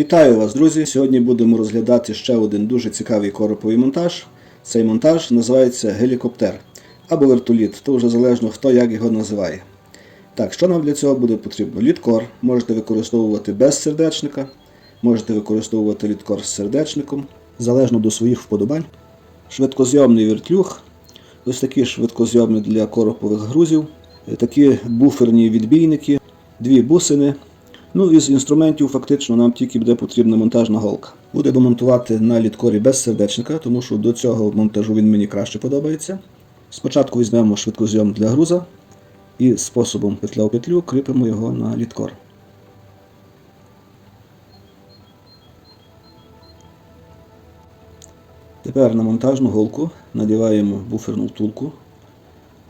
Вітаю вас, друзі! Сьогодні будемо розглядати ще один дуже цікавий короповий монтаж. Цей монтаж називається гелікоптер або вертоліт, то вже залежно хто як його називає. Так, що нам для цього буде потрібно? Літкор можете використовувати без сердечника, можете використовувати літкор з сердечником, залежно до своїх вподобань. Швидкозйомний вертлюг, ось такі швидкозйомні для коропових грузів, такі буферні відбійники, дві бусини. Ну із інструментів фактично нам тільки буде потрібна монтажна голка. Будемо монтувати на літкорі без сердечника, тому що до цього монтажу він мені краще подобається. Спочатку візьмемо швидкозйом для груза і способом петля у петлю кріпимо його на літкор. Тепер на монтажну голку надіваємо буферну втулку,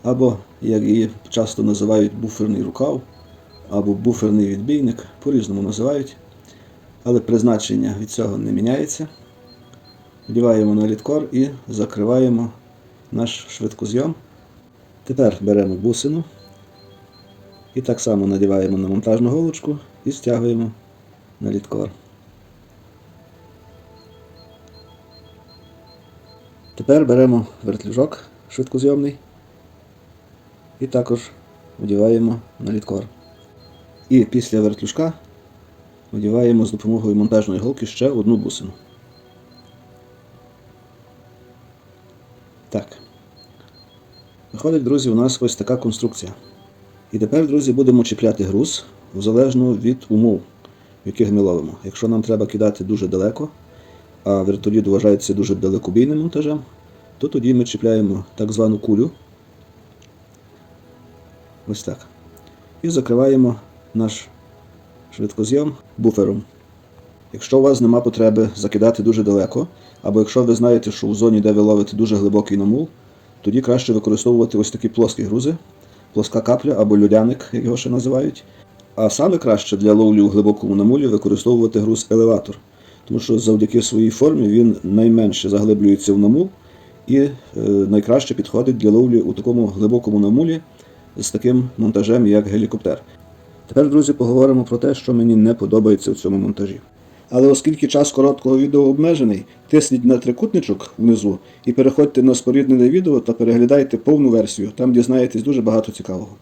або, як її часто називають, буферний рукав, або буферний відбійник, по-різному називають, але призначення від цього не міняється. Вдіваємо на літкор і закриваємо наш швидкозйом. Тепер беремо бусину і так само надіваємо на монтажну голочку і стягуємо на літкор. Тепер беремо вертлюжок швидкозйомний і також вдіваємо на літкор. І після вертлюжка вдіваємо з допомогою монтажної голки ще одну бусину. Так. Виходить, друзі, у нас ось така конструкція. І тепер, друзі, будемо чіпляти груз залежно від умов, в яких ми ловимо. Якщо нам треба кидати дуже далеко, а вертоліт вважається дуже далекобійним монтажем, то тоді ми чіпляємо так звану кулю. Ось так. І закриваємо наш швидкозйом буфером. Якщо у вас нема потреби закидати дуже далеко, або якщо ви знаєте, що у зоні, де ви ловите дуже глибокий намул, тоді краще використовувати ось такі плоскі грузи, плоска капля або льодяник, як його ще називають. А саме краще для ловлі у глибокому намулі використовувати груз елеватор, тому що завдяки своїй формі він найменше заглиблюється в намул і е, найкраще підходить для ловлі у такому глибокому намулі з таким монтажем, як гелікоптер. Тепер, друзі, поговоримо про те, що мені не подобається в цьому монтажі. Але оскільки час короткого відео обмежений, тисніть на трикутничок внизу і переходьте на споріднене відео та переглядайте повну версію, там дізнаєтесь дуже багато цікавого.